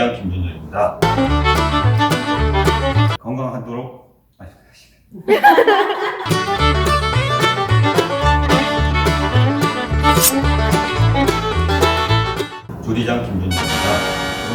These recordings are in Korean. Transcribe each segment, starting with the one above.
조리장 김준호입니다. 건강하도록 아니, 조리장 김준호입니다.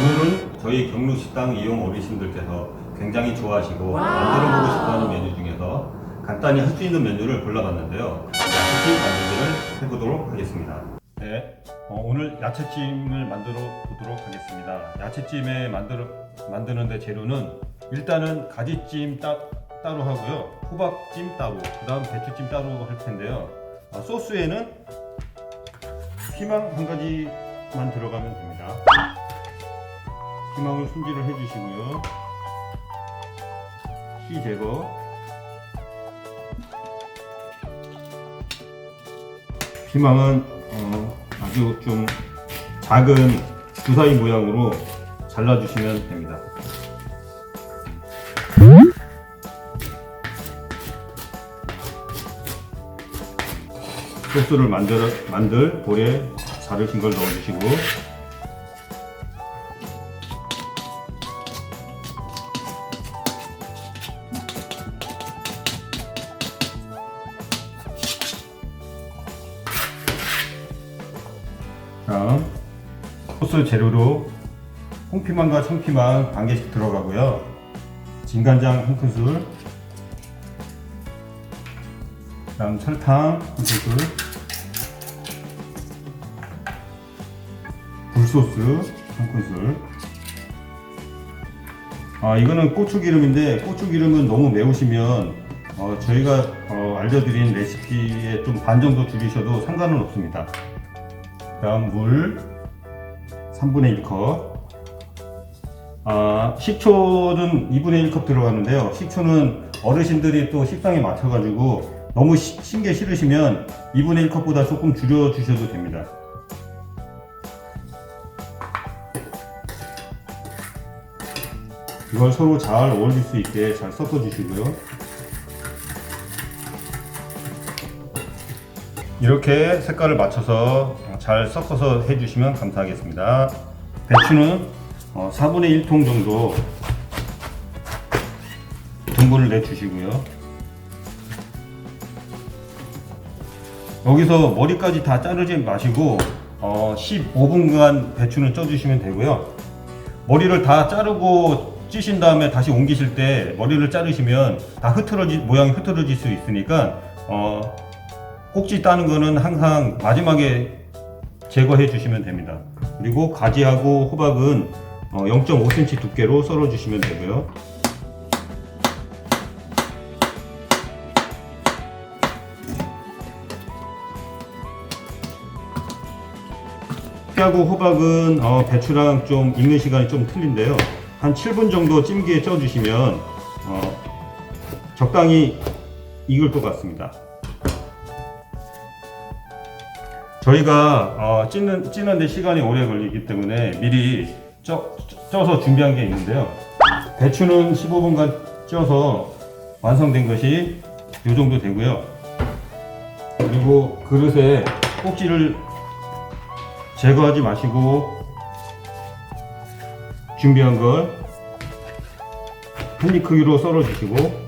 오늘은 저희 경로식당 이용 어르신들께서 굉장히 좋아하시고 만들어보고 싶어하는 메뉴 중에서 간단히 할 수 있는 메뉴를 골라봤는데요. 야채찜 만들기를 해보도록 하겠습니다. 네, 어, 오늘 야채찜을 만들어 보도록 하겠습니다. 야채찜에 만들어 만드는데 재료는 일단은 가지찜 따, 따로 하고요, 호박찜 따로, 그 다음 배추찜 따로 할 텐데요. 어, 소스에는 피망 한 가지만 들어가면 됩니다. 피망을 손질을 해주시고요. 씨 제거. 피망은 어, 아주 좀 작은 주사위 모양으로 잘라주시면 됩니다. 소스를 만들, 만들 볼에 자르신 걸 넣어주시고 다음 소스 재료로 홍피망과 청피망 반 개씩 들어가고요. 진간장 한 큰술, 그다음 설탕 한 큰술, 굴소스 한 큰술. 아 이거는 고추기름인데 고추기름은 너무 매우시면 어, 저희가 어, 알려드린 레시피에 좀 반 정도 줄이셔도 상관은 없습니다. 다음 물 3분의 1컵. 아, 식초는 2분의 1컵 들어가는데요. 식초는 어르신들이 또 식당에 맞춰가지고 너무 시- 신게 싫으시면 2분의 1컵보다 조금 줄여 주셔도 됩니다. 이걸 서로 잘 어울릴 수 있게 잘 섞어 주시고요 이렇게 색깔을 맞춰서 잘 섞어서 해주시면 감사하겠습니다. 배추는 어, 4분의 1통 정도 등분을 내주시고요. 여기서 머리까지 다 자르지 마시고 어, 15분간 배추는 쪄주시면 되고요. 머리를 다 자르고 찌신 다음에 다시 옮기실 때 머리를 자르시면 다 흐트러지 모양이 흐트러질 수 있으니까 어, 꼭지 따는 거는 항상 마지막에 제거해 주시면 됩니다. 그리고 가지하고 호박은 어, 0.5cm 두께로 썰어 주시면 되고요. 피하고 호박은 어, 배추랑 좀 익는 시간이 좀 틀린데요. 한 7분 정도 찜기에 쪄 주시면 어, 적당히 익을 것 같습니다. 저희가 어, 찌는 찌는데 시간이 오래 걸리기 때문에 미리 쪄, 쪄서 준비한 게 있는데요. 배추는 15분간 쪄서 완성된 것이 이 정도 되고요. 그리고 그릇에 꼭지를 제거하지 마시고 준비한 걸 한입 크기로 썰어 주시고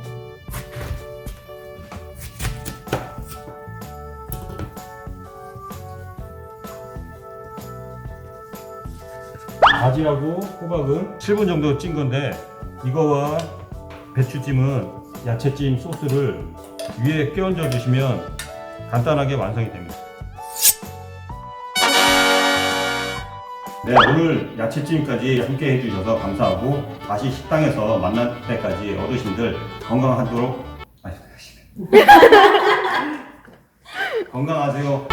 가지하고 호박은 7분 정도 찐 건데 이거와 배추찜은 야채찜 소스를 위에 끼얹어 주시면 간단하게 완성이 됩니다. 네, 오늘 야채찜까지 함께 해주셔서 감사하고 다시 식당에서 만날 때까지 어르신들 건강하도록 건강하세요.